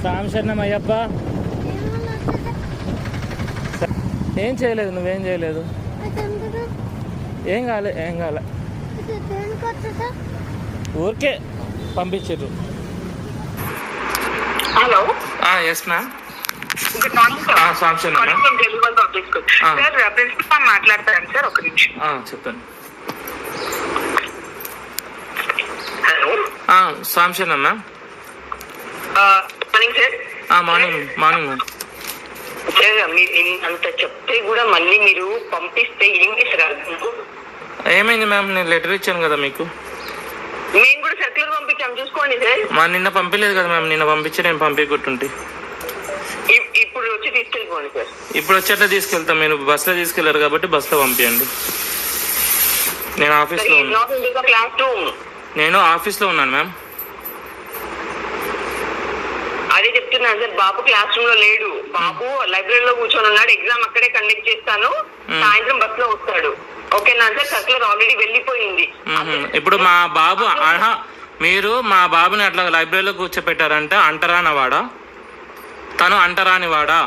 స్వామి శరణం అయ్యప్ప ఏం చేయలేదు నువ్వేం చేయలేదు? ఏం కాలే ఏం కాలే. ఊరికే పంపించారు హలో. ఎస్ మ్యామ్ ప్రిన్సిపల్ మాట్లాడతాను సార్. ఒక నిమిషం. చెప్పండి. సాంశరణం ma'am? Morning sir. Morning morning ma'am. Sir మీరు అంత చెప్తే కూడా మళ్ళీ మీరు పంపిస్తే ఏం చేశారు? అర్థం? ఏమైంది మ్యామ్? నేను లెటర్ ఇచ్చాను కదా మీకు. మేము కూడా సర్క్యులర్ పంపించాం. చూసుకోండి సార్. మా నిన్న పంపించలేదు కదా మ్యామ్. నిన్న పంపించి నేను పంపించుకుంటుంటే. ఇప్పుడు వచ్చి తీసుకెళ్ళిపోండి సార్. ఇప్పుడు వచ్చేట్లా తీసుకెళ్తాం. మీరు బస్సులో తీసుకెళ్ళారు కాబట్టి బస్సులో పంపించండి నేను ఆఫీస్లో ఉన్నాను నేను ఆఫీస్లో ఉన్నాను మ్యామ్ అదే చెప్తున్నాను సార్ బాబు క్లాస్ రూమ్లో లేడు. బాబు లైబ్రరీలో కూర్చొని ఉన్నాడు. ఎగ్జామ్ అక్కడే కండక్ట్ చేస్తాను. సాయంత్రం బస్లో వస్తాడు. ఓకేనా సార్ సర్కులర్ ఆల్రెడీ వెళ్ళిపోయింది. ఇప్పుడు మా బాబు మీరు మా బాబుని అట్లా లైబ్రరీలో కూర్చోపెట్టారంటే అంటరాని వాడా తను అంటరాని వాడా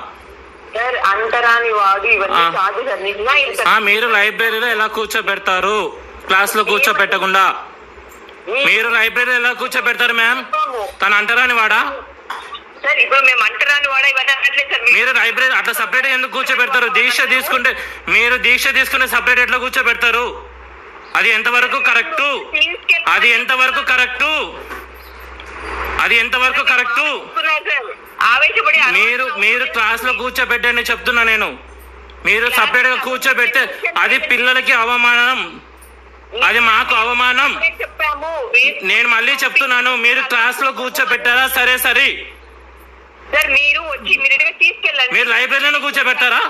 మీరు లైబ్రరీలో ఎలా కూర్చోబెడతారు క్లాస్లో కూర్చోబెట్టకుండా మీరు లైబ్రరీలో ఎలా కూర్చోబెడతారు మ్యామ్ తను అంటరాని వాడా సార్ ఇప్పుడు మేము అంటరాని వాడా ఇవన్నీ అనట్లేదు సార్. మీరు లైబ్రరీ అట్లా సపరేట్ ఎందుకు కూర్చోబెడతారు? దీక్ష తీసుకుంటే మీరు దీక్ష తీసుకునే సపరేట్ ఎట్లా కూర్చోబెడతారు? అది ఎంతవరకు కరెక్టు అది ఎంతవరకు కరెక్టు అది ఎంతవరకు కరెక్టు మీరు మీరు క్లాస్లో కూర్చోబెట్టండి చెప్తున్నా నేను. మీరు సపరేట్గా కూర్చోబెడితే అది పిల్లలకి అవమానం. అది మాకు అవమానం. నేను మళ్ళీ చెప్తున్నాను మీరు క్లాస్లో కూర్చోబెట్టారా? సరే సరే. సార్ మీరు వచ్చి ఇమీడియట్గా తీసుకెళ్ళండి. మీరు లైబ్రరీలో కూర్చోబెడతారా?